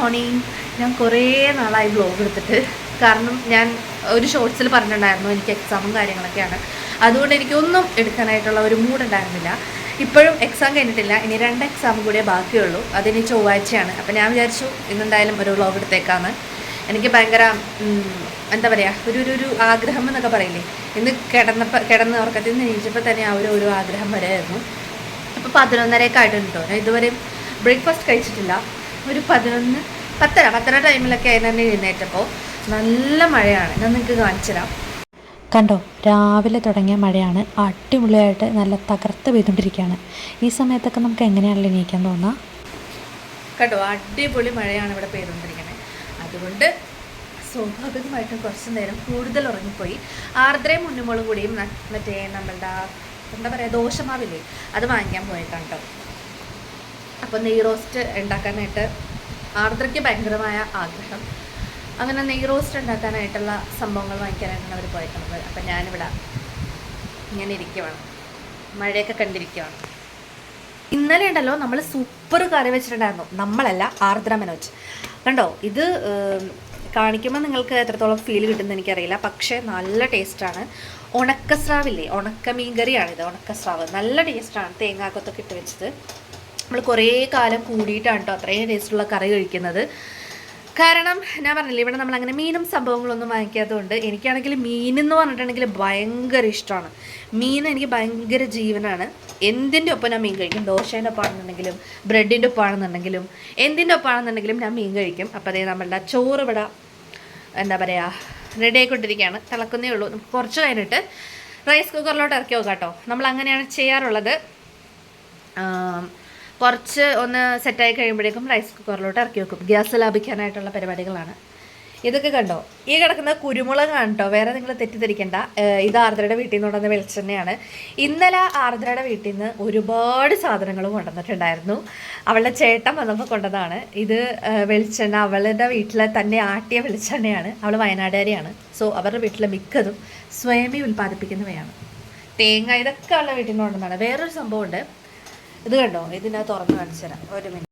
Morning. ഞാൻ കുറേ നാളായി ബ്ലോഗ് എടുത്തിട്ട്. കാരണം ഞാൻ ഒരു ഷോർട്സിൽ പറഞ്ഞിട്ടുണ്ടായിരുന്നു എനിക്ക് എക്സാമും കാര്യങ്ങളൊക്കെയാണ്. അതുകൊണ്ട് എനിക്കൊന്നും എടുക്കാനായിട്ടുള്ള ഒരു മൂഡ് ഉണ്ടായിരുന്നില്ല. ഇപ്പോഴും എക്സാം കഴിഞ്ഞിട്ടില്ല. ഇനി രണ്ട് എക്സാം കൂടിയേ ബാക്കിയുള്ളൂ. അതിനി ചൊവ്വാഴ്ചയാണ്. അപ്പോൾ ഞാൻ വിചാരിച്ചു ഇന്നെന്തായാലും ഒരു ബ്ലോഗ് എടുത്തേക്കാന്ന്. എനിക്ക് ഭയങ്കര എന്താ പറയുക ഒരു ഒരു ഒരു ആഗ്രഹം എന്നൊക്കെ പറയില്ലേ? ഇന്ന് കിടന്നപ്പോൾ കിടന്ന് ഉറക്കത്തിൽ നിന്ന് എണീച്ചപ്പോൾ തന്നെ ആ ഒരു ഒരു ആഗ്രഹം വരെയായിരുന്നു. അപ്പോൾ പതിനൊന്നരയൊക്കെ ആയിട്ടുണ്ട് കേട്ടോ. ഞാൻ ഇതുവരെ ബ്രേക്ക്ഫാസ്റ്റ് കഴിച്ചിട്ടില്ല. ഒരു പതിനൊന്ന് പത്തര പത്തര ടൈമിലൊക്കെ ആയിരുന്നു തന്നെ എഴുന്നേറ്റപ്പോൾ നല്ല മഴയാണ്. ഞാൻ നിങ്ങൾക്ക് കാണിച്ചു തരാം. കണ്ടോ രാവിലെ തുടങ്ങിയ മഴയാണ്. അടിപൊളിയായിട്ട് നല്ല തകർത്ത് പെയ്തുകൊണ്ടിരിക്കുകയാണ്. ഈ സമയത്തൊക്കെ നമുക്ക് എങ്ങനെയാണല്ലോ എണീക്കാൻ തോന്നുക കണ്ടോ അടിപൊളി മഴയാണ് ഇവിടെ പെയ്തുകൊണ്ടിരിക്കുന്നത്. അതുകൊണ്ട് സ്വാഭാവികമായിട്ടും കുറച്ച് നേരം കൂടുതൽ ഉറങ്ങിപ്പോയി. ആർദ്രയും മുന്നുമോളും കൂടിയും മറ്റേ നമ്മളുടെ എന്താ പറയുക ദോശമാവില്ലേ? അത് വാങ്ങിക്കാൻ പോയിട്ടാണ് കേട്ടോ. അപ്പോൾ നെയ് റോസ്റ്റ് ഉണ്ടാക്കാനായിട്ട് ആർദ്രയ്ക്ക് ഭയങ്കരമായ ആഗ്രഹം. അങ്ങനെ നെയ് റോസ്റ്റ് ഉണ്ടാക്കാനായിട്ടുള്ള സംഭവങ്ങൾ വാങ്ങിക്കാനായിട്ടാണ് അവർ പോയിട്ടുള്ളത് അപ്പം ഞാനിവിടെ ഇങ്ങനെ ഇരിക്കുവാണ്. മഴയൊക്കെ കണ്ടിരിക്കുവാണ്. ഇന്നലെ ഉണ്ടല്ലോ നമ്മൾ സൂപ്പർ കറി വെച്ചിട്ടുണ്ടായിരുന്നു. നമ്മളല്ല ആർദ്ര മനോജ്. കണ്ടോ? ഇത് കാണിക്കുമ്പോൾ നിങ്ങൾക്ക് എത്രത്തോളം ഫീൽ കിട്ടുമെന്ന് എനിക്കറിയില്ല. പക്ഷേ നല്ല ടേസ്റ്റാണ് ഉണക്കസ്രാവില്ലേ? ഉണക്ക മീൻകറിയാണിത് ഉണക്കസ്രാവ്. നല്ല ടേസ്റ്റാണ് തേങ്ങാക്കൊത്തൊക്കെ ഇട്ട് വെച്ചത്. നമ്മൾ കുറേ കാലം കൂടിയിട്ടാണ് കേട്ടോ അത്രയും ടേസ്റ്റുള്ള കറി കഴിക്കുന്നത്. കാരണം ഞാൻ പറഞ്ഞില്ലേ ഇവിടെ നമ്മൾ അങ്ങനെ മീനും സംഭവങ്ങളൊന്നും വാങ്ങിക്കാത്തതുകൊണ്ട് എനിക്കാണെങ്കിൽ മീൻ എന്ന് പറഞ്ഞിട്ടുണ്ടെങ്കിൽ ഭയങ്കര ഇഷ്ടമാണ്. മീൻ എനിക്ക് ഭയങ്കര ജീവനാണ്. എന്തിന്റെ ഒപ്പം ഞാൻ മീൻ കഴിക്കും? ദോശേന്റെ ഒപ്പാണെന്നുണ്ടെങ്കിലും ബ്രെഡിന്റെ ഒപ്പാണെന്നുണ്ടെങ്കിലും എന്തിന്റെ ഒപ്പാണെന്നുണ്ടെങ്കിലും ഞാൻ മീൻ കഴിക്കും. അപ്പോൾ അതേ നമ്മളുടെ ചോറ് ഇവിടെ എന്താ പറയുക റെഡി ആയിക്കൊണ്ടിരിക്കുകയാണ്. തിളക്കുന്നേ ഉള്ളൂ. കുറച്ച് കഴിഞ്ഞിട്ട് റൈസ് കുക്കറിലോട്ട് ഇറക്കി നോക്കാം കേട്ടോ നമ്മൾ അങ്ങനെയാണ് ചെയ്യാറുള്ളത്. കുറച്ച് ഒന്ന് സെറ്റായി കഴിയുമ്പോഴേക്കും റൈസ് കുക്കറിലോട്ട് ഇറക്കി വെക്കും. ഗ്യാസ് ലാഭിക്കാനായിട്ടുള്ള പരിപാടികളാണ്. ഇതൊക്കെ കണ്ടോ? ഈ കിടക്കുന്ന കുരുമുളകാണ് കേട്ടോ വേറെ നിങ്ങൾ തെറ്റിദ്ധരിക്കേണ്ട. ഇത് ആർദ്രയുടെ വീട്ടിൽ നിന്ന് കൊണ്ടുവന്ന വെളിച്ചെണ്ണയാണ്. ഇന്നലെ ആർദ്രയുടെ വീട്ടിൽ നിന്ന് ഒരുപാട് സാധനങ്ങൾ കൊണ്ടുവന്നിട്ടുണ്ടായിരുന്നു. അവളുടെ ചേട്ടൻ വന്നപ്പോൾ കൊണ്ടതാണ്. ഇത് വെളിച്ചെണ്ണ അവളുടെ വീട്ടിലെ തന്നെ ആട്ടിയ വെളിച്ചെണ്ണയാണ്. അവൾ വയനാടുകാരിയാണ്. സോ അവരുടെ വീട്ടിലെ മിക്കതും സ്വയമേ ഉൽപ്പാദിപ്പിക്കുന്നവയാണ്. തേങ്ങ ഇതൊക്കെ അവളുടെ വീട്ടിൽ നിന്ന് കൊണ്ടുവന്നതാണ്. വേറൊരു സംഭവമുണ്ട്. ഇത് കണ്ടോ? ഇതിനാ തുറന്ന് കാണിച്ചു തരാം. ഒരു മിനിറ്റ്.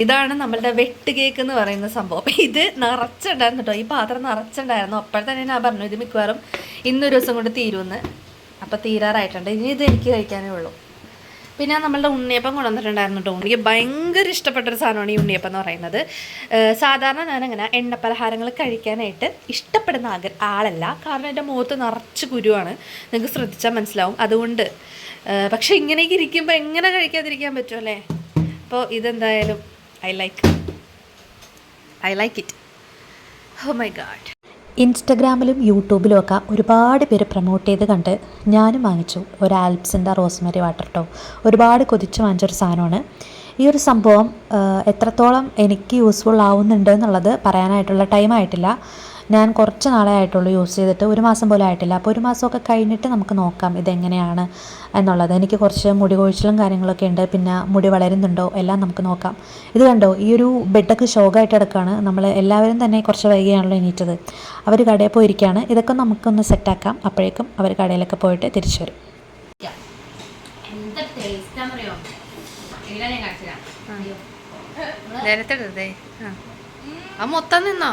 ഇതാണ് നമ്മളുടെ വെട്ട് കേക്ക് എന്ന് പറയുന്ന സംഭവം. ഇത് നിറച്ചുണ്ടായിരുന്നു കേട്ടോ. ഈ പാത്രം നിറച്ചുണ്ടായിരുന്നു. അപ്പോൾ തന്നെ ഞാൻ പറഞ്ഞു ഇത് മിക്കവാറും ഇന്നൊരു ദിവസം കൊണ്ട് തീരുമെന്ന്. അപ്പോൾ തീരാറായിട്ടുണ്ട്. ഇനി ഇത് എനിക്ക് കഴിക്കാനേ ഉള്ളൂ. പിന്നെ നമ്മളുടെ ഉണ്ണിയപ്പം കൊണ്ടുവന്നിട്ടുണ്ടായിരുന്നു കേട്ടോ. എനിക്ക് ഭയങ്കര ഇഷ്ടപ്പെട്ടൊരു സാധനമാണ് ഈ ഉണ്ണിയപ്പം എന്ന് പറയുന്നത്. സാധാരണ ഞാനങ്ങനെ എണ്ണപ്പലഹാരങ്ങൾ കഴിക്കാനായിട്ട് ഇഷ്ടപ്പെടുന്ന ആളല്ല. കാരണം എന്റെ മുഖത്ത് നിറച്ച് കുരുവാണ്. നിങ്ങൾക്ക് ശ്രദ്ധിച്ചാൽ മനസ്സിലാവും. അതുകൊണ്ട് പക്ഷെ ഇങ്ങനെയൊക്കെ ഇരിക്കുമ്പോൾ എങ്ങനെ കഴിക്കാതിരിക്കാൻ പറ്റുമല്ലേ അപ്പോൾ ഇതെന്തായാലും I like I like it oh my God ഇൻസ്റ്റഗ്രാമിലും യൂട്യൂബിലും ഒക്കെ ഒരുപാട് പേര് പ്രൊമോട്ട് ചെയ്ത് കണ്ട് ഞാനും വാങ്ങിച്ചു. ഒരു ആൽപ്സിന്റെ റോസ്മരി വാട്ടർ ടോ. ഒരുപാട് കൊതിച്ച് വാങ്ങിച്ചൊരു സാധനമാണ്. ഈ ഒരു സംഭവം എത്രത്തോളം എനിക്ക് യൂസ്ഫുൾ ആവുന്നുണ്ട് എന്നുള്ളത് പറയാനായിട്ടുള്ള ടൈം ആയിട്ടില്ല. ഞാൻ കുറച്ച് നാളെ ആയിട്ടുള്ളൂ യൂസ് ചെയ്തിട്ട്. ഒരു മാസം പോലും ആയിട്ടില്ല. അപ്പോൾ ഒരു മാസമൊക്കെ കഴിഞ്ഞിട്ട് നമുക്ക് നോക്കാം ഇതെങ്ങനെയാണ് എന്നുള്ളത്. എനിക്ക് കുറച്ച് മുടി കൊഴിച്ചിലും കാര്യങ്ങളൊക്കെ ഉണ്ട്. പിന്നെ മുടി വളരുന്നുണ്ടോ എല്ലാം നമുക്ക് നോക്കാം. ഇത് കണ്ടോ? ഈ ഒരു ബെഡൊക്കെ ഷോക്കായിട്ട് കിടക്കുകയാണ് നമ്മൾ എല്ലാവരും തന്നെ കുറച്ച് വൈകിയാണല്ലോ എണീറ്റത്. അവർ കടയിൽ പോയിരിക്കുകയാണ് ഇതൊക്കെ നമുക്കൊന്ന് സെറ്റാക്കാം അപ്പോഴേക്കും അവർ കടയിലൊക്കെ പോയിട്ട് തിരിച്ചു വരും. നേരത്തെ ആ മൊത്തം നിന്നോ?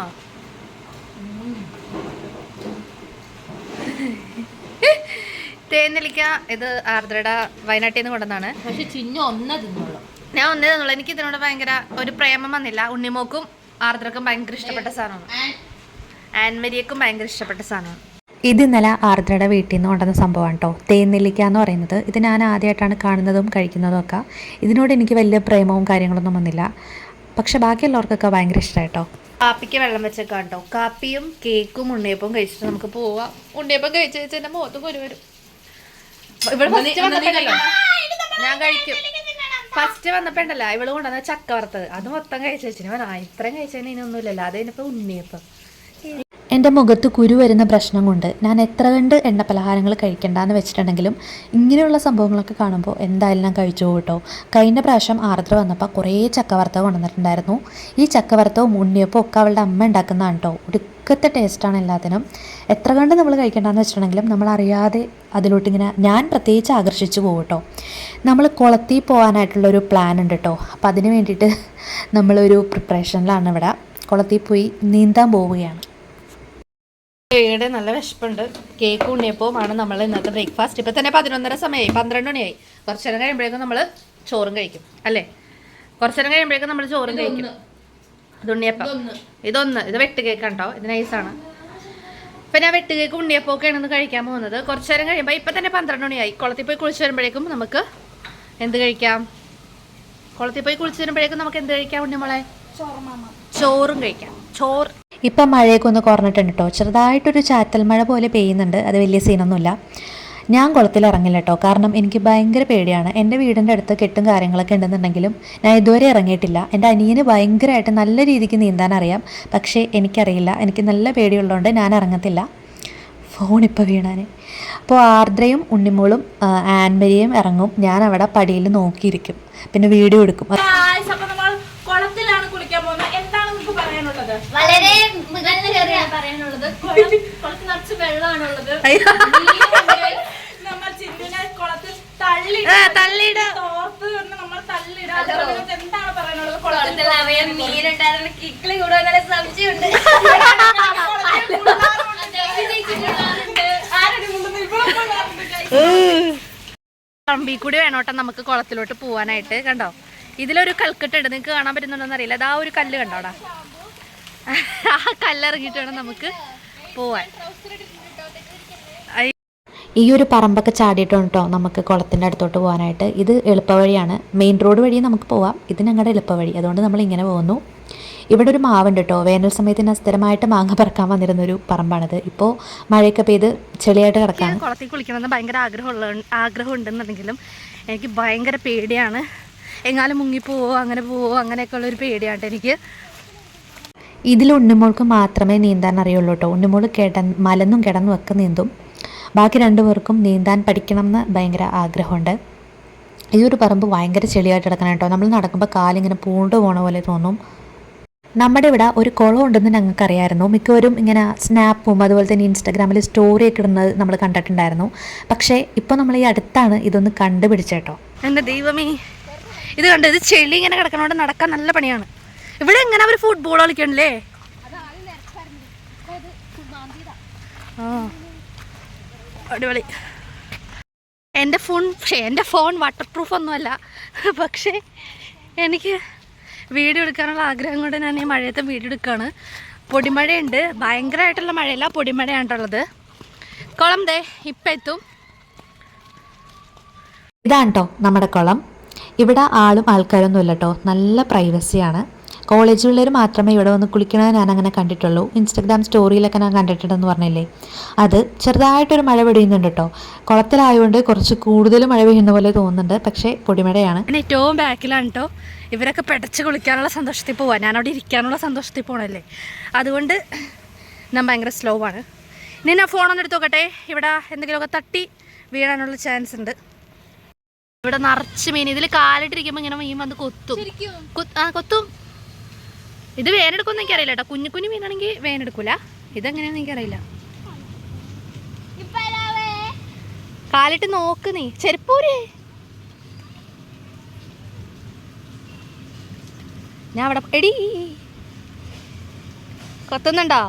തേനെല്ലിക്ക ഇത് ആർദ്രയുടെ വയനാട്ടിൽ നിന്ന് കൊണ്ടുവന്നാണ് പക്ഷെ ചിന്നു ഒന്നേ തിന്നുള്ളൂ. ഞാൻ ഒന്നേ തന്നുള്ളൂ. എനിക്ക് ഇതിനോട് ഭയങ്കര ഒരു പ്രേമം വന്നില്ല. ഉണ്ണിമോക്കും ആർദ്രക്കും ഭയങ്കര ഇഷ്ടപ്പെട്ട സാധനമാണ്. ആൻമരിയക്കും ഭയങ്കര ഇഷ്ടപ്പെട്ട സാധനമാണ്. ഇത് ഇന്നലെ ആർദ്രയുടെ വീട്ടിൽ നിന്ന് കൊണ്ടുവന്ന സംഭവമാണ് കേട്ടോ തേനെല്ലിക്ക എന്ന് പറയുന്നത്. ഇത് ഞാൻ ആദ്യമായിട്ടാണ് കാണുന്നതും കഴിക്കുന്നതും ഒക്കെ. ഇതിനോട് എനിക്ക് വലിയ പ്രേമവും കാര്യങ്ങളൊന്നും വന്നില്ല. പക്ഷെ ബാക്കിയുള്ളവർക്കൊക്കെ ഭയങ്കര ഇഷ്ടമായിട്ടോ. കാപ്പിക്ക് വെള്ളം വെച്ചേക്കാം കേട്ടോ കാപ്പിയും കേക്കും ഉണ്ണിയപ്പം കഴിച്ചിട്ട് നമുക്ക് പോവാം. ഉണ്ണിയപ്പം കഴിച്ച് കഴിച്ച് എന്റെ മുഖത്ത് കുരു വരും. ഇവിടെ ഫസ്റ്റ് വന്നപ്പോഴല്ലോ ഞാൻ കഴിക്കും. ഫസ്റ്റ് വന്നപ്പോണ്ടല്ലോ ഇവൾ കൊണ്ടുവന്ന ചക്ക വറുത്തത്. അത് മൊത്തം കഴിച്ചു വെച്ചിന്. ഇത്രയും കഴിച്ചതിന് ഇനൊന്നുമില്ലല്ലോ അത് കഴിഞ്ഞപ്പോ ഉണ്ണിയപ്പം. എന്റെ മുഖത്ത് കുരു വരുന്ന പ്രശ്നം കൊണ്ട് ഞാൻ എത്ര കണ്ട് എണ്ണ പലഹാരങ്ങൾ കഴിക്കണ്ടെന്ന് വെച്ചിട്ടുണ്ടെങ്കിലും ഇങ്ങനെയുള്ള സംഭവങ്ങളൊക്കെ കാണുമ്പോൾ എന്തായാലും ഞാൻ കഴിച്ചു കേട്ടോ. കഴിഞ്ഞ പ്രാവശ്യം ആർദ്ര വന്നപ്പോൾ കുറേ ചക്കവറുത്തവ് കൊണ്ടുവന്നിട്ടുണ്ടായിരുന്നു. ഈ ചക്കവറുത്തവും ഉണ്ണിയപ്പോൾ ഒക്കെ അവളുടെ അമ്മ ഉണ്ടാക്കുന്നതാണ് കേട്ടോ. ഒടുക്കത്തെ ടേസ്റ്റാണ് എല്ലാത്തിനും. എത്ര കണ്ട് നമ്മൾ കഴിക്കണ്ടെന്ന് വെച്ചിട്ടുണ്ടെങ്കിലും നമ്മൾ അറിയാതെ അതിലോട്ടിങ്ങനെ ഞാൻ പ്രത്യേകിച്ച് ആകർഷിച്ചു പോകും കേട്ടോ. നമ്മൾ കുളത്തിൽ പോകാനായിട്ടുള്ളൊരു പ്ലാൻ ഉണ്ട് കേട്ടോ. അപ്പോൾ അതിന് വേണ്ടിയിട്ട് നമ്മളൊരു പ്രിപ്പറേഷനിലാണ് ഇവിടെ. കുളത്തിൽ പോയി നീന്താൻ പോവുകയാണ്. ഇവിടെ നല്ല വിശപ്പുണ്ട്. കേക്ക് ഉണ്ണിയപ്പവുമാണ് നമ്മൾ ഇന്നത്തെ ബ്രേക്ക്ഫാസ്റ്റ് ഇപ്പം തന്നെ പതിനൊന്നര സമയമായി പന്ത്രണ്ട് മണിയായി കുറച്ച് നേരം കഴിയുമ്പോഴേക്കും നമ്മൾ ചോറും കഴിക്കും. അല്ലേ? കുറച്ച് നേരം കഴിയുമ്പോഴേക്കും നമ്മൾ ചോറും കഴിക്കും. ഇത് ഉണ്ണിയപ്പം. ഇതൊന്ന്. ഇത് വെട്ട് കേക്കാണ് കേട്ടോ ഇത് നൈസാണ് ഇപ്പം ഞാൻ വെട്ട് കേക്ക് ഉണ്ണിയപ്പമൊക്കെയാണ് ഇന്ന് കഴിക്കാൻ പോകുന്നത്. കുറച്ച് നേരം കഴിയുമ്പോൾ ഇപ്പം തന്നെ പന്ത്രണ്ട് മണിയായി കുളത്തിൽ പോയി കുളിച്ച് വരുമ്പോഴേക്കും നമുക്ക് എന്ത് കഴിക്കാം? കുളത്തിൽ പോയി കുളിച്ച് വരുമ്പോഴേക്കും നമുക്ക് എന്ത് കഴിക്കാം ഉണ്ണിമോളെ? ചോറും കഴിക്കാം. ചോറ് ഇപ്പം മഴയൊക്കെ ഒന്ന് കുറഞ്ഞിട്ടുണ്ട് കേട്ടോ ചെറുതായിട്ടൊരു ചാറ്റൽ മഴ പോലെ പെയ്യുന്നുണ്ട്. അത് വലിയ സീനൊന്നുമില്ല. ഞാൻ കുളത്തിൽ ഇറങ്ങില്ല കേട്ടോ കാരണം എനിക്ക് ഭയങ്കര പേടിയാണ്. എന്റെ വീടിന്റെ അടുത്ത് കെട്ടും കാര്യങ്ങളൊക്കെ ഉണ്ടെന്നുണ്ടെങ്കിലും ഞാൻ ഇതുവരെ ഇറങ്ങിയിട്ടില്ല. എന്റെ അനിയന് ഭയങ്കരമായിട്ട് നല്ല രീതിക്ക് നീന്താൻ അറിയാം. പക്ഷേ എനിക്കറിയില്ല. എനിക്ക് നല്ല പേടിയുള്ളതുകൊണ്ട് ഞാൻ ഇറങ്ങത്തില്ല. ഫോൺ ഇപ്പോൾ വീണാൻ അപ്പോൾ ആർദ്രയും ഉണ്ണിമോളും ആൻമരിയും ഇറങ്ങും. ഞാൻ അവിടെ പടിയിൽ നോക്കിയിരിക്കും. പിന്നെ വീഡിയോ എടുക്കും അപ്പൊ നമ്മൾ കുളത്തിലാണ് കുളിക്കാൻ പോകുന്നത് എന്താണ് നിങ്ങൾക്ക് പറയാനുള്ളത് വളരെ നല്ല കാര്യമാണ് പറയാനുള്ളത് കുളം കുളത്തിൽ നിറച്ച് വെള്ളമാണുള്ളത്. നീരുണ്ട്. നമ്മൾ കുളത്തിൽ തള്ളി ആ, തള്ളിയിട. തോർത്ത് നമ്മൾ എന്താണ് പറയാനുള്ളത്? കുളത്തിൽ മീനുണ്ടായിരുന്നു കിക്കിളി സംശയമുണ്ട്. പറമ്പിൽ കൂടി വേണോട്ടെ നമുക്ക് കുളത്തിലോട്ട് പോവാനായിട്ട്. കണ്ടോ? ഇതിലൊരു കൽക്കെട്ട് ഉണ്ട് നിങ്ങൾക്ക് കാണാൻ പറ്റുന്നുണ്ടോന്നറിയില്ല അതാ ഒരു കല്ല് കണ്ടോടാ ആ കല്ലിറങ്ങിയിട്ട് നമുക്ക് പോവാൻ. ഈ ഒരു പറമ്പൊക്കെ ചാടിയിട്ടാണ് കേട്ടോ നമുക്ക് കുളത്തിന്റെ അടുത്തോട്ട് പോകാനായിട്ട്. ഇത് എളുപ്പവഴിയാണ്. മെയിൻ റോഡ് വഴി നമുക്ക് പോവാം. ഇത് ഞങ്ങളുടെ എളുപ്പവഴി. അതുകൊണ്ട് നമ്മൾ ഇങ്ങനെ പോകുന്നു. ഇവിടെ ഒരു മാവുണ്ട് കേട്ടോ. വേനൽ സമയത്ത് ഞാൻ സ്ഥിരമായിട്ട് മാങ്ങ പറക്കാൻ വന്നിരുന്ന ഒരു പറമ്പാണിത്. ഇപ്പോൾ മഴയൊക്കെ പെയ്ത് ചെളിയായിട്ട് കിടക്കാം കുളത്തിൽ കുളിക്കണമെന്ന് ഭയങ്കര ആഗ്രഹമുള്ള ആഗ്രഹം ഉണ്ടെന്നുണ്ടെങ്കിലും എനിക്ക് ഭയങ്കര പേടിയാണ്. എങ്ങാനും മുങ്ങിപ്പോവോ അങ്ങനെ പോവോ അങ്ങനെയൊക്കെ ഉള്ളൊരു പേടിയാണ് എനിക്ക്. ഇതിൽ ഉണ്ണിമോൾക്ക് മാത്രമേ നീന്താൻ അറിയുള്ളൂ കേട്ടോ ഉണ്ണിമോൾ കിട മലന്നും കിടന്നും ഒക്കെ നീന്തും. ബാക്കി രണ്ടുപേർക്കും നീന്താൻ പഠിക്കണം എന്ന് ഭയങ്കര ആഗ്രഹമുണ്ട്. ഈ ഒരു പറമ്പ് ഭയങ്കര ചെളിയായിട്ട് കിടക്കണം കേട്ടോ നമ്മൾ നടക്കുമ്പോൾ കാലിങ്ങനെ പൂണ്ട് പോണ പോലെ തോന്നും. നമ്മുടെ ഇവിടെ ഒരു കുളം ഉണ്ടെന്ന് ഞങ്ങൾക്കറിയായിരുന്നു. മിക്കവരും ഇങ്ങനെ സ്നാപ്പും അതുപോലെ തന്നെ ഇൻസ്റ്റാഗ്രാമിൽ സ്റ്റോറിയൊക്കെ ഇടുന്നത് നമ്മൾ കണ്ടിട്ടുണ്ടായിരുന്നു. പക്ഷേ ഇപ്പോൾ നമ്മൾ ഈ അടുത്താണ് ഇതൊന്ന് കണ്ടുപിടിച്ചേട്ടോ എന്റെ ദൈവമേ. ഇത് കണ്ടോ? ഇത് ചെളി ഇങ്ങനെ കിടക്കണോണ്ട് നടക്കാൻ നല്ല പണിയാണ്. ഇവിടെ എങ്ങനെ അവർ ഫുട്ബോൾ കളിക്കണല്ലേ? അടിപൊളി. എന്റെ ഫോൺ എന്റെ ഫോൺ വാട്ടർ പ്രൂഫ് ഒന്നുമല്ല. പക്ഷേ എനിക്ക് വീഡിയോ എടുക്കാനുള്ള ആഗ്രഹം കൊണ്ട് ഞാൻ ഈ മഴയത്തെ വീഡിയോ എടുക്കുകയാണ് പൊടിമഴയുണ്ട്. ഭയങ്കരമായിട്ടുള്ള മഴയല്ല പൊടിമഴയാണുള്ളത്. കുളം ദേ ഇപ്പം എത്തും. ഇതാണ് കേട്ടോ നമ്മുടെ കുളം. ഇവിടെ ആളും ആൾക്കാരൊന്നും ഇല്ല കേട്ടോ നല്ല പ്രൈവസിയാണ് കോളേജ് പിള്ളേർ മാത്രമേ ഇവിടെ വന്ന് കുളിക്കണത് ഞാൻ അങ്ങനെ കണ്ടിട്ടുള്ളൂ ഇൻസ്റ്റഗ്രാം സ്റ്റോറിയിലൊക്കെ ഞാൻ കണ്ടിട്ടുണ്ടെന്ന് പറഞ്ഞില്ലേ? അത് ചെറുതായിട്ടൊരു മഴ പെയ്യുന്നുണ്ട് കേട്ടോ കുളത്തിലായതുകൊണ്ട് കുറച്ച് കൂടുതൽ മഴ പെയ്യുന്ന പോലെ തോന്നുന്നുണ്ട്. പക്ഷേ പൊടിമഴയാണ്. പിന്നെ ഏറ്റവും ബാക്കിലാണ് കേട്ടോ ഇവരൊക്കെ പെടച്ച് കുളിക്കാനുള്ള സന്തോഷത്തിൽ പോവാൻ ഞാനവിടെ ഇരിക്കാനുള്ള സന്തോഷത്തിൽ പോകണല്ലേ അതുകൊണ്ട് ഞാൻ ഭയങ്കര സ്ലോ ആണ്. ഇനി ഞാൻ ഫോണൊന്ന് എടുത്ത് നോക്കട്ടെ. ഇവിടെ എന്തെങ്കിലുമൊക്കെ തട്ടി വീഴാനുള്ള ചാൻസ് ഉണ്ട്. ഇവിടെ നിറച്ച് മീൻ. ഇതിൽ കാലിട്ടിരിക്കുമ്പോൾ ഇങ്ങനെ മീൻ വന്ന് കൊത്തും. കൊത്ത്- ആ കൊത്തും. ഇത് വേനെടുക്കുമെന്ന് എനിക്കറിയില്ല കേട്ടോ കുഞ്ഞു കുഞ്ഞു മീനാണെങ്കിൽ വേനെടുക്കൂല. ഇതെങ്ങനെയാണെന്ന് എനിക്കറിയില്ല. കാലിട്ട് നോക്ക് നീ. ചെരുപ്പൂര്. ഞാൻ അവിടെ എടി. കൊത്തുന്നുണ്ടോ?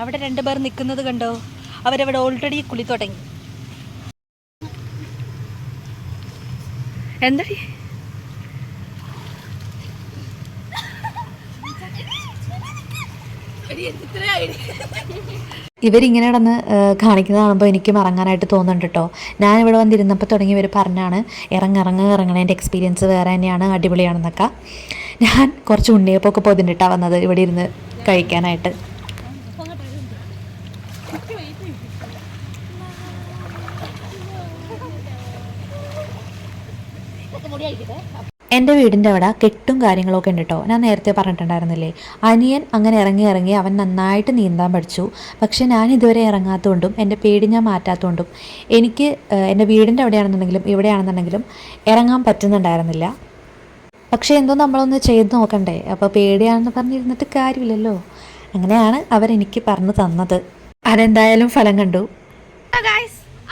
അവിടെ രണ്ടുപേർ നിൽക്കുന്നത് കണ്ടോ? അവരവിടെ ഓൾറെഡി കുളി തുടങ്ങി. എന്തടി? ഇവരിങ്ങനെ കിടന്ന് കാണിക്കുന്നത് കാണുമ്പോൾ എനിക്കും ഇറങ്ങാനായിട്ട് തോന്നുന്നുണ്ട് കേട്ടോ ഞാൻ ഇവിടെ വന്നിരുന്നപ്പോൾ തുടങ്ങി ഇവർ പറഞ്ഞാണ് ഇറങ്ങിറങ്ങ് ഇറങ്ങണതിന്റെ എക്സ്പീരിയൻസ് വേറെ തന്നെയാണ് അടിപൊളിയാണെന്നൊക്കെ. ഞാൻ കുറച്ച് ഉണ്ണിയപ്പൊക്കെ പൊതിഞ്ഞിട്ടാണ് വന്നത് ഇവിടെ ഇരുന്ന് കഴിക്കാനായിട്ട്. എന്റെ വീടിന്റെ അവിടെ കെട്ടും കാര്യങ്ങളൊക്കെ ഉണ്ട് കേട്ടോ. ഞാൻ നേരത്തെ പറഞ്ഞിട്ടുണ്ടായിരുന്നില്ലേ? അനിയൻ അങ്ങനെ ഇറങ്ങി ഇറങ്ങി അവൻ നന്നായിട്ട് നീന്താൻ പഠിച്ചു. പക്ഷെ ഞാൻ ഇതുവരെ ഇറങ്ങാത്തതുകൊണ്ടും എന്റെ പേടി ഞാൻ മാറ്റാത്തതുകൊണ്ടും എനിക്ക് എന്റെ വീടിന്റെ അവിടെയാണെന്നുണ്ടെങ്കിലും ഇവിടെയാണെന്നുണ്ടെങ്കിലും ഇറങ്ങാൻ പറ്റുന്നുണ്ടായിരുന്നില്ല. പക്ഷേ എന്തോ നമ്മളൊന്ന് ചെയ്ത് നോക്കണ്ടേ? അപ്പോൾ പേടിയാണെന്ന് പറഞ്ഞിരുന്നിട്ട് കാര്യമില്ലല്ലോ. അങ്ങനെയാണ് അവരെനിക്ക് പറഞ്ഞു തന്നത്. അതെന്തായാലും ഫലം കണ്ടു.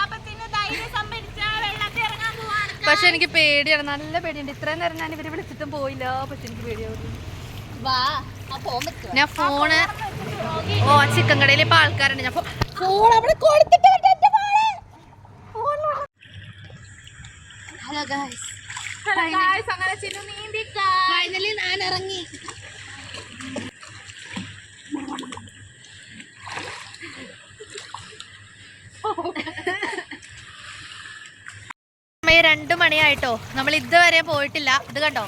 അപ്പത്തിന് ധൈര്യം സംഭരിച്ച വെള്ളത്തിൽ ഇറങ്ങാൻ പോവാണ് പക്ഷെ എനിക്ക് പേടിയാണ്. നല്ല പേടിയുണ്ട്. ഇത്രയും നേരം ഞാൻ ഇവരെ വിളിച്ചിട്ടും പോയില്ല. പക്ഷെ എനിക്ക് പേടിയാവും. വാ ആ പോകാൻ പറ്റുമോ ഞാൻ ഫോണ് ഓ ചിക്കൻ കടയിൽ ഇപ്പൊ ആൾക്കാരുണ്ട്. ഞാൻ ഫോൺ അവിടെ കൊടുത്തിട്ട് ഹലോ എന്റെ ഹലോ ഗായ്സ് അങ്ങനെ ചിന്നു ഫൈനലി ഞാൻ ഇറങ്ങി. രണ്ടു മണിയായിട്ടോ. നമ്മൾ ഇതുവരെ പോയിട്ടില്ല. ഇത് കണ്ടോ?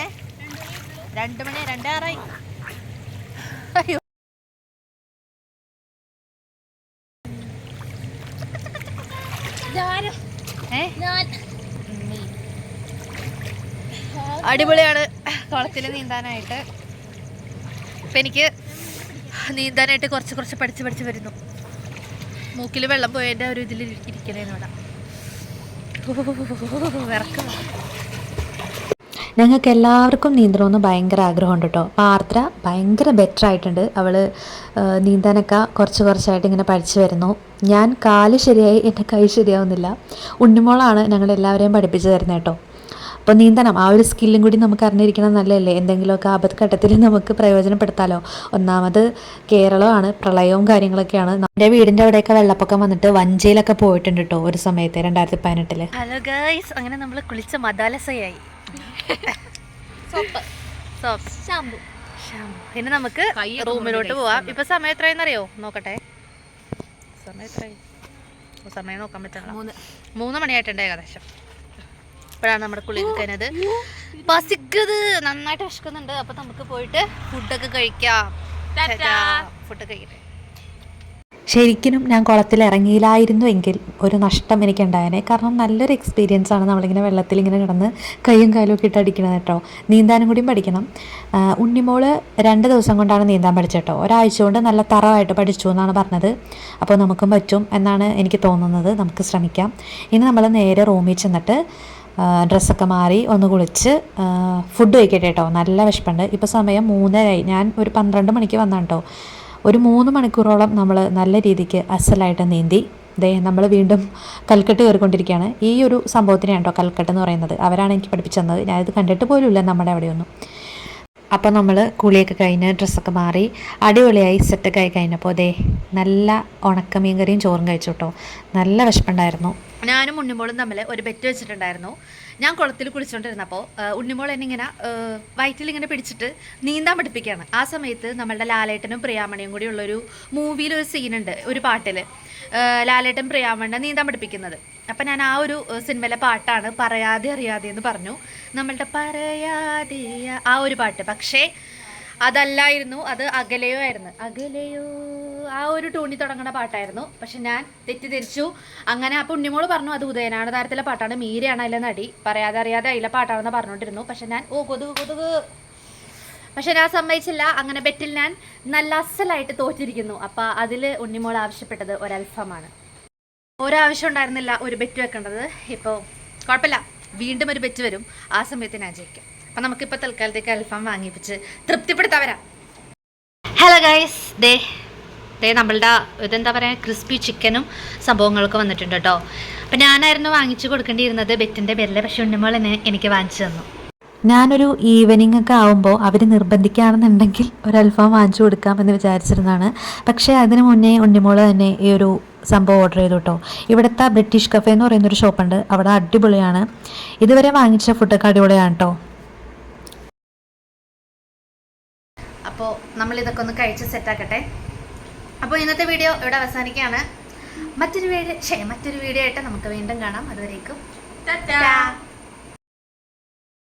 ഏ? രണ്ടു മണി രണ്ടാറായി അയ്യോ. അടിപൊളിയാണ്. കുളത്തിൽ നീന്താനായിട്ട്. ഇപ്പം എനിക്ക് നീന്താനായിട്ട് കുറച്ച് കുറച്ച് പഠിച്ച് പഠിച്ച് വരുന്നു. മൂക്കിൽ വെള്ളം പോയതിന്റെ ഒരു ഇതിൽ ഇരിക്കണേന്ന് ഇവിടെ. ഞങ്ങൾക്ക് എല്ലാവർക്കും നീന്തണമെന്ന് ഭയങ്കര ആഗ്രഹമുണ്ട് കേട്ടോ. അപ്പോൾ ആർദ്ര ഭയങ്കര ബെറ്റർ ആയിട്ടുണ്ട്. അവൾ നീന്താനൊക്കെ കുറച്ച് കുറച്ചായിട്ട് ഇങ്ങനെ പഠിച്ചു വരുന്നു. ഞാൻ കാൽ ശരിയായി എന്റെ കൈ ശരിയാവുന്നില്ല. ഉണ്ണിമോളാണ് ഞങ്ങളെല്ലാവരെയും പഠിപ്പിച്ചു തരുന്നത് കേട്ടോ. അപ്പോൾ നീന്തണം ആ ഒരു സ്കില്ലും കൂടി നമുക്ക് അറിഞ്ഞിരിക്കണം നല്ലതല്ലേ? എന്തെങ്കിലുമൊക്കെ ആപത്ഘട്ടത്തിൽ നമുക്ക് പ്രയോജനപ്പെടുത്താലോ? ഒന്നാമത് കേരളമാണ് പ്രളയവും കാര്യങ്ങളൊക്കെയാണ്. നമ്മുടെ വീടിന്റെ അവിടെയൊക്കെ വെള്ളപ്പൊക്കം വന്നിട്ട് വഞ്ചിയിലൊക്കെ പോയിട്ടുണ്ട് കേട്ടോ ഒരു സമയത്ത് രണ്ടായിരത്തി പതിനെട്ടിൽ ഹലോ ഗൈസ് അങ്ങനെ നമ്മൾ കുളിച്ച മദാലസയായി. പിന്നെ സോപ്പ്. ഷാമ്പു ഇനി നമുക്ക് റൂമിലോട്ട് പോവാം. ഇപ്പൊ സമയം എത്രയെന്നറിയോ നോക്കട്ടെ. സമയം എത്രയായി? സമയം നോക്കാൻ പറ്റില്ല മൂന്ന്. മൂന്ന് മണിയായിട്ടുണ്ട് ഏകദേശം. ഇപ്പോഴാണ് നമ്മുടെ കുളി കഴിഞ്ഞത്. പസിക്കത് നന്നായിട്ട് വിശക്കുന്നുണ്ട്. അപ്പൊ നമുക്ക് പോയിട്ട് ഫുഡൊക്കെ കഴിക്കാം. ഫുഡ് കഴിക്കട്ടെ. ശരിക്കും ഞാൻ കുളത്തിൽ ഇറങ്ങിയില്ലായിരുന്നു എങ്കിൽ ഒരു നഷ്ടം എനിക്കുണ്ടായേനെ. കാരണം നല്ലൊരു എക്സ്പീരിയൻസ് ആണ് നമ്മളിങ്ങനെ വെള്ളത്തിൽ ഇങ്ങനെ കിടന്ന് കൈയും കാലും ഒക്കെ ഇട്ട് അടിക്കണത് കേട്ടോ. നീന്താനും കൂടിയും പഠിക്കണം. ഉണ്ണിമോൾ ഉണ്ണിമോൾ രണ്ട് ദിവസം കൊണ്ടാണ് നീന്താൻ പഠിച്ചത് കേട്ടോ. ഒരാഴ്ച കൊണ്ട് നല്ല തറവായിട്ട് പഠിച്ചു എന്നാണ് പറഞ്ഞത്. അപ്പോൾ നമുക്കും പറ്റും എന്നാണ് എനിക്ക് തോന്നുന്നത്. നമുക്ക് ശ്രമിക്കാം. ഇനി നമ്മൾ നേരെ റൂമിൽ ചെന്നിട്ട് ഡ്രസ്സൊക്കെ മാറി ഒന്ന് കുളിച്ച് ഫുഡ് കഴിക്കട്ടെ കേട്ടോ നല്ല വിശപ്പുണ്ട്. ഇപ്പോൾ സമയം മൂന്നരയായി. ഞാൻ ഒരു പന്ത്രണ്ട് മണിക്ക് വന്നാണ് കേട്ടോ ഒരു മൂന്ന് മണിക്കൂറോളം നമ്മൾ നല്ല രീതിക്ക് അസലായിട്ട് നീന്തി ദേ നമ്മൾ വീണ്ടും കൽക്കെട്ട് കയറിക്കൊണ്ടിരിക്കുകയാണ് ഈ ഒരു സംഭവത്തിനാണ് കേട്ടോ കൽക്കെട്ട് എന്ന് പറയുന്നത്. അവരാണ് എനിക്ക് പഠിപ്പിച്ചു തന്നത്. ഞാനിത് കണ്ടിട്ട് പോലുമില്ല നമ്മുടെ അവിടെയൊന്നും. അപ്പോൾ നമ്മൾ കുളിയൊക്കെ കഴിഞ്ഞ് ഡ്രസ്സൊക്കെ മാറി അടിപൊളിയായി സെറ്റൊക്കെ ആയി കഴിഞ്ഞപ്പോൾ ദേ നല്ല ഉണക്കമീൻ കറിയും ചോറും കഴിച്ചു കേട്ടോ നല്ല വിശപ്പുണ്ടായിരുന്നു. ഞാനും ഉണ്ണിമോളും തമ്മിൽ ഒരു ബെറ്റ് വെച്ചിട്ടുണ്ടായിരുന്നു. ഞാൻ കുളത്തിൽ കുളിച്ചുകൊണ്ടിരുന്നപ്പോൾ ഉണ്ണിമോൾ എന്നെ ഇങ്ങനെ വയറ്റിൽ ഇങ്ങനെ പിടിച്ചിട്ട് നീന്താൻ പഠിപ്പിക്കുകയാണ്. ആ സമയത്ത് നമ്മളുടെ ലാലേട്ടനും പ്രിയാമണിയും കൂടി ഉള്ളൊരു മൂവിയിൽ ഒരു സീനുണ്ട് ഒരു പാട്ടിൽ ലാലേട്ടൻ പ്രിയാമണ്ണ നീന്താൻ പഠിപ്പിക്കുന്നത്. അപ്പം ഞാൻ ആ ഒരു സിനിമയിലെ പാട്ടാണ് പറയാതെ അറിയാതെ എന്ന് പറഞ്ഞു. നമ്മളുടെ പറയാതെ ആ ഒരു പാട്ട്. പക്ഷേ അതല്ലായിരുന്നു അത് അകലെയോ ആയിരുന്നു. അകലെയോ ആ ഒരു ടൂണി തുടങ്ങുന്ന പാട്ടായിരുന്നു. പക്ഷെ ഞാൻ തെറ്റിദ്ധരിച്ചു. അങ്ങനെ അപ്പം ഉണ്ണിമോൾ പറഞ്ഞു അത് ഉദയനാണ് താരത്തിലെ പാട്ടാണ്. മീരയാണ് അതിലെ നടി. പറയാതെ അറിയാതെ അതിലെ പാട്ടാണെന്ന് പറഞ്ഞുകൊണ്ടിരുന്നു പക്ഷെ ഞാൻ ഓ കൊതുക് കൊതുക് പക്ഷെ ഞാൻ സമ്മതിച്ചില്ല. അങ്ങനെ ബെറ്റിൽ ഞാൻ നല്ല അസലായിട്ട് തോറ്റിരിക്കുന്നു. അപ്പം അതിൽ ഉണ്ണിമോൾ ആവശ്യപ്പെട്ടത് ഒരൽഫമാണ്. ഒരാവശ്യം ഉണ്ടായിരുന്നില്ല ഒരു ബെറ്റ് വെക്കേണ്ടത്. ഇപ്പോൾ കുഴപ്പമില്ല. വീണ്ടും ഒരു ബെറ്റ് വരും. ആ സമയത്ത് ഞാൻ ജയിക്കും. അപ്പം നമുക്കിപ്പോൾ തൽക്കാലത്തേക്ക് അൽഫാം വാങ്ങിപ്പിച്ച് തൃപ്തിപ്പെടുത്താൻ വരാം. ഹലോ ഗൈസ് ദേ ദേ നമ്മളുടെ ഇതെന്താ പറയുക ക്രിസ്പി ചിക്കനും സംഭവങ്ങളൊക്കെ വന്നിട്ടുണ്ട് കേട്ടോ അപ്പം ഞാനായിരുന്നു വാങ്ങിച്ചു കൊടുക്കേണ്ടിയിരുന്നത് ബെറ്റിന്റെ പേരിൽ പക്ഷേ ഉണ്ണിമോൾ എന്നെ എനിക്ക് വാങ്ങിച്ചു തന്നു. ഞാനൊരു ഈവനിങ് ഒക്കെ ആവുമ്പോൾ അവർ നിർബന്ധിക്കുകയാണെന്നുണ്ടെങ്കിൽ ഒരു അൽഫാം വാങ്ങിച്ചു കൊടുക്കാമെന്ന് വിചാരിച്ചിരുന്നതാണ്. പക്ഷേ അതിന് മുന്നേ ഉണ്ണിമോൾ തന്നെ ഈ ഒരു സംഭവം ഓർഡർ ചെയ്തു കേട്ടോ ഇവിടുത്തെ ബ്രിട്ടീഷ് കഫേ എന്ന് പറയുന്നൊരു ഷോപ്പുണ്ട് അവിടെ അടിപൊളിയാണ്. ഇതുവരെ വാങ്ങിച്ച ഫുഡൊക്കെ അടിപൊളിയാണ് കേട്ടോ അപ്പോൾ നമ്മൾ ഇതൊക്കെ ഒന്ന് കഴിച്ച് സെറ്റാക്കട്ടെ അപ്പോൾ ഇന്നത്തെ വീഡിയോ ഇവിടെ അവസാനിക്കുകയാണ്. മറ്റൊരു വീഡിയോ ഷേ മറ്റൊരു വീഡിയോ ആയിട്ട് നമുക്ക് വീണ്ടും കാണാം. അതുവരേക്കും. ടാറ്റാ.